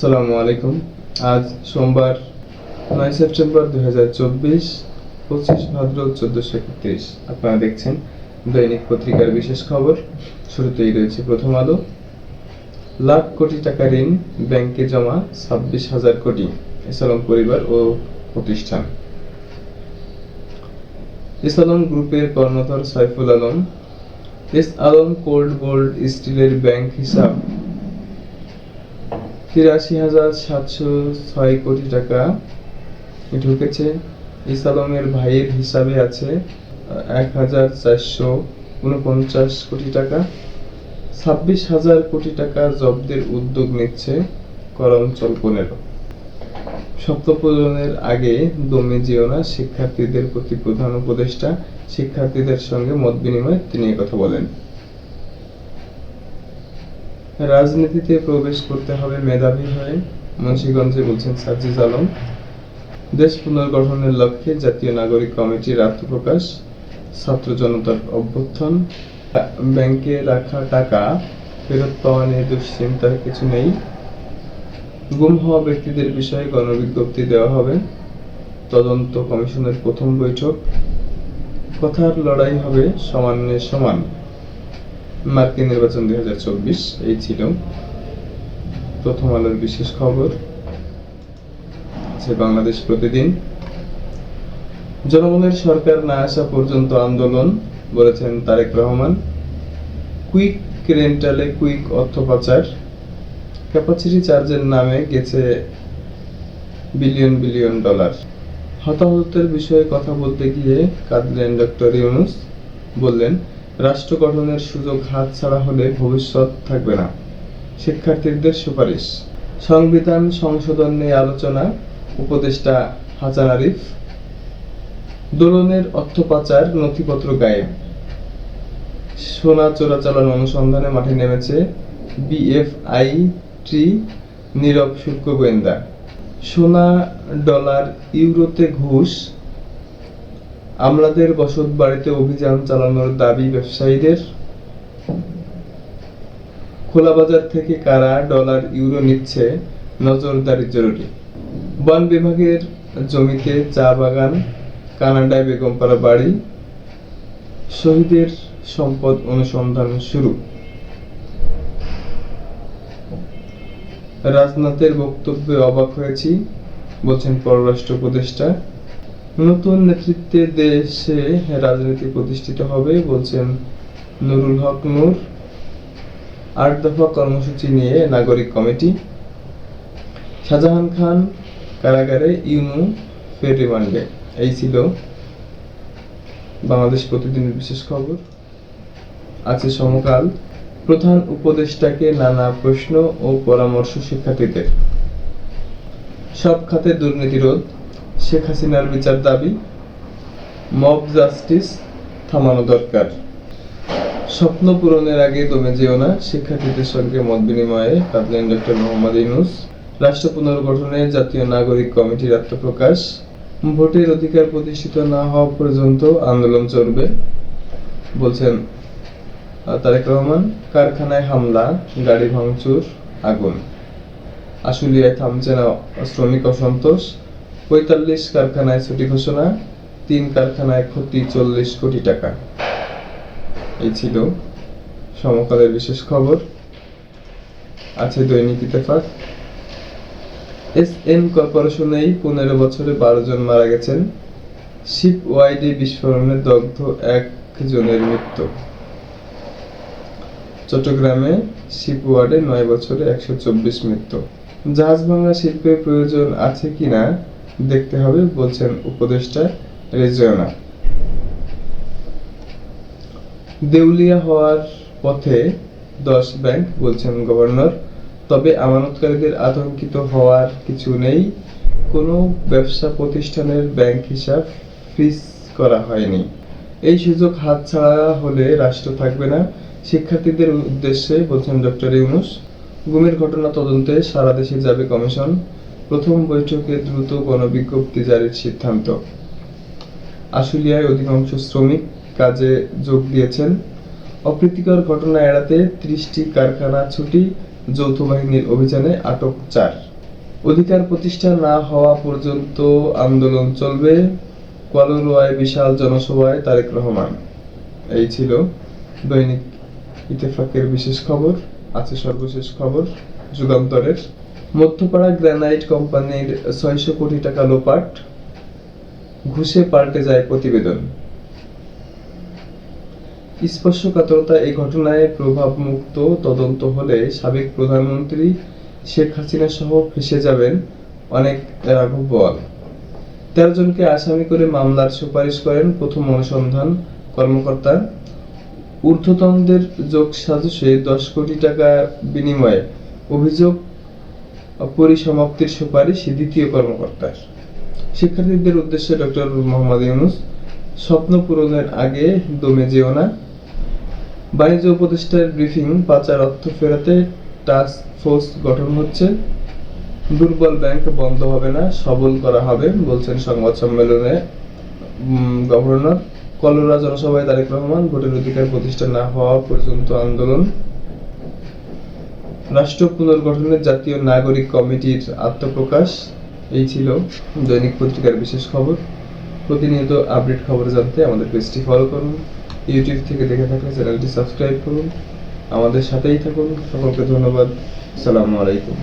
আসসালামু আলাইকুম। আজ সোমবার নয় সেপ্টেম্বর দুই হাজার চব্বিশ, পঁচিশ ভাদ্র চোদ্দশো একত্রিশ। আপনারা দেখছেন দৈনিক পত্রিকার বিশেষ খবর। শুরুতেই রয়েছে প্রথম আলো। লাখ কোটি টাকা ঋণ, ব্যাংকে জমা ছাব্বিশ হাজার কোটি। এসালম পরিবার ও প্রতিষ্ঠান। ইসলাম গ্রুপের কর্ণধর Saiful Alam. S Alam cold gold স্টিলের ব্যাংক হিসাব তিরাশি হাজার সাতশো ছয় কোটি টাকা ঢুকেছে। ইসালমের ভাইয়ের হিসাবে আছে এক হাজার চারশো উনপঞ্চাশ কোটি টাকা। ছাব্বিশ হাজার কোটি টাকা জব্দের উদ্যোগ নিচ্ছে কর অঞ্চল পনেরো সপ্তপূরণের আগে দমে যেও না, শিক্ষার্থীদের প্রতি প্রধান উপদেষ্টা, শিক্ষার্থীদের সঙ্গে মত বিনিময়ে তিনি কথা বলেন। রাজনীতিতে প্রবেশ করতে হবে মেধাবী হয়ে, মুন্সিগঞ্জে বলছেন সাজিজ আলম। দেশ পুনর্গঠনের লক্ষ্যে জাতীয় নাগরিক কমিটির আত্মপ্রকাশ, ছাত্র জনতার অভ্যুত্থান, ব্যাংকে রাখা টাকা, ফেরত পাওয়া নিয়ে দুশ্চিন্তার কিছু নেই। গুম হওয়া ব্যক্তিদের বিষয়ে গণবিজ্ঞপ্তি দেওয়া হবে। তদন্ত কমিশনের প্রথম বৈঠক। কথার লড়াই হবে সমানে সমান। মার্কিন নির্বাচন দুই হাজার চব্বিশ, এই ছিল প্রথম আলোর বিশেষ খবর। আছে বাংলাদেশ প্রতিদিন। জনগণের সরকার না আসা পর্যন্ত আন্দোলন, বলেছেন তারেক রহমান। কুইক রেন্টালে কুইক অর্থ পাচার। ক্যাপাসিটি চার্জের নামে গেছে বিলিয়ন বিলিয়ন ডলার। হতাহতের বিষয়ে কথা বলতে গিয়ে কাঁদলেন ডক্টর ইউনুস, বললেন রাষ্ট্র গঠনের সুযোগ হাতছাড়া হলে ভবিষ্যৎ থাকবে না। শিক্ষার্থীদের সুপারিশ। সংবিধান সংশোধন নিয়ে আলোচনা, উপদেষ্টা হাসান আরিফ। দোলনের অর্থ পাচার, নথিপত্র গায়েব। সোনা চোরাচালান অনুসন্ধানে মাঠে নেমেছে বিএফআই টি নীরব শুল্ক গোয়েন্দা। সোনা ডলার, ইউরোতে ঘুষ আমলাদের বসত বাড়িতে অভিযান চালানোর দাবি ব্যবসায়ীদের। খোলা বাজার থেকে কারা ডলার, ইউরো নিচ্ছে, নজরদারি জরুরি। বন বিভাগের জমিতে চা বাগান, কানাডায় বেগমপাড়া বাড়ি, শহীদের সম্পদ অনুসন্ধান শুরু। রাজনাথের বক্তব্যে অবাক হয়েছি, বলছেন পররাষ্ট্র উপদেষ্টা নতুন নেতৃত্বে দেশে রাজনীতি প্রতিষ্ঠিত হবে বলছেন নুরুল হক নূর। আট দফা কর্মসূচি নিয়ে নাগরিক কমিটি। শাহজাহান খান কারাগারে ইউনু ফের রিমান্ডে। এই ছিল বাংলাদেশ প্রতিদিনের বিশেষ খবর। আছে সমকাল প্রধান উপদেষ্টাকে নানা প্রশ্ন ও পরামর্শ শিক্ষার্থীদের। সব খাতে দুর্নীতি রোধ শেখ হাসিনার বিচার দাবি, মব জাস্টিস থামানো দরকার। স্বপ্ন পূরণের আগে দমে যেও না শিক্ষার্থীদের সঙ্গে মত বিনিময়ে কাঁদলেন ডক্টর মোহাম্মদ ইউনুস। রাষ্ট্র পুনর্গঠনে জাতীয় নাগরিক কমিটির আত্মপ্রকাশ। ভোটের অধিকার প্রতিষ্ঠিত না হওয়া পর্যন্ত আন্দোলন চলবে, বলছেন তারেক রহমান। কারখানায় হামলা, গাড়ি ভাঙচুর, আগুন। আশুলিয়ায় থামছে না শ্রমিক অসন্তোষ। পঁয়তাল্লিশ কারখানায় ছুটি ঘোষণা, তিন কারখানায় ক্ষতি চল্লিশ কোটি টাকা। এই ছিল সমকালের বিশেষ খবর। আছে দৈনিক ইত্তেফাক। এস এন কর্পোরেশনেই পনেরো বছরে বারো জন মারা গেছেন। শিপ ওয়াইডি বিস্ফোরণে দগ্ধ একজনের মৃত্যু। চট্টগ্রামে শিপ ওয়ার্ডে নয় বছরে একশো চব্বিশ মৃত্যু। জাহাজ ভাঙা শিল্পের প্রয়োজন আছে কিনা? দেখতে হবে, বলছেন উপদেষ্টা রেজিওনা দেউলিয়া হওয়ার পথে দশ ব্যাংক, বলছেন গভর্নর, তবে আমানতকারীদের আতঙ্কিত হওয়ার কিছু নেই। কোনো ব্যবসা প্রতিষ্ঠানের ব্যাংক হিসাব ফ্রিজ করা হয়নি। এই সুযোগ হাতছাড়া হলে রাষ্ট্র থাকবে না। শিক্ষার্থীদের উদ্দেশ্যে, বলছেন ডক্টর ইউনুস, গুমের ঘটনা তদন্তে সারা দেশে যাবে কমিশন। প্রথম বৈঠকে দ্রুত গণবিজ্ঞপ্তি জারির সিদ্ধান্ত। আশুলিয়ায় অধিকাংশ শ্রমিক কাজে যোগ দিয়েছেন। অপ্রীতিকর ঘটনা এড়াতে ত্রিশটি কারখানা ছুটি, যৌথ বাহিনীর অভিযানে আটক চার। অধিকার প্রতিষ্ঠা না হওয়া পর্যন্ত আন্দোলন চলবে। কোয়ালুরুয়ায় বিশাল জনসভায় তারেক রহমান। এই ছিল দৈনিক ইত্তেফাকের বিশেষ খবর। আছে সর্বশেষ খবর। যুগান্তরের মধ্যপাড়া গ্রানাইট কোম্পানির ছয়শো কোটি টাকা লোপাট, ঘুষে পাল্টে যায় প্রতিবেদন। স্পর্শকাতরতা এই ঘটনায় প্রভাবমুক্ত তদন্ত হলে সাবেক প্রধানমন্ত্রী শেখ হাসিনা সহ ফেসে যাবেন অনেক রাঘব বোয়াল তেরো জনকে আসামি করে মামলার সুপারিশ করেন প্রথম অনুসন্ধান কর্মকর্তা। ঊর্ধ্বতনদের যোগ সাজসে দশ কোটি টাকা বিনিময়ে। অভিযোগ পরিসমাপ্তির সুপারিশ দ্বিতীয় কর্মকর্তার। শিক্ষার্থীদের উদ্দেশ্যে ডক্টর মোহাম্মদ ইউনুস, স্বপ্ন পূরণের আগে দমে যেও না। বাণিজ্য উপদেষ্টার ব্রিফিং, পাচার, অর্থ ফেরাতে টাস্ক ফোর্স গঠন হচ্ছে। দুর্বল ব্যাংক বন্ধ হবে না, সবল করা হবে, বলছেন সংবাদ সম্মেলনে গভর্নর। কলোরা জনসভায় তারেক রহমান, ভোটের অধিকার প্রতিষ্ঠা না হওয়া পর্যন্ত আন্দোলন। রাষ্ট্র পুনর্গঠনের জাতীয় নাগরিক কমিটির আত্মপ্রকাশ, এই ছিল দৈনিক পত্রিকার বিশেষ খবর। প্রতিনিয়ত আপডেট খবর জানতে আমাদের পেজটি ফলো করুন ইউটিউব থেকে দেখে থাকলে চ্যানেলটি সাবস্ক্রাইব করুন। আমাদের সাথেই থাকুন, সকলকে ধন্যবাদ, সালামু আলাইকুম।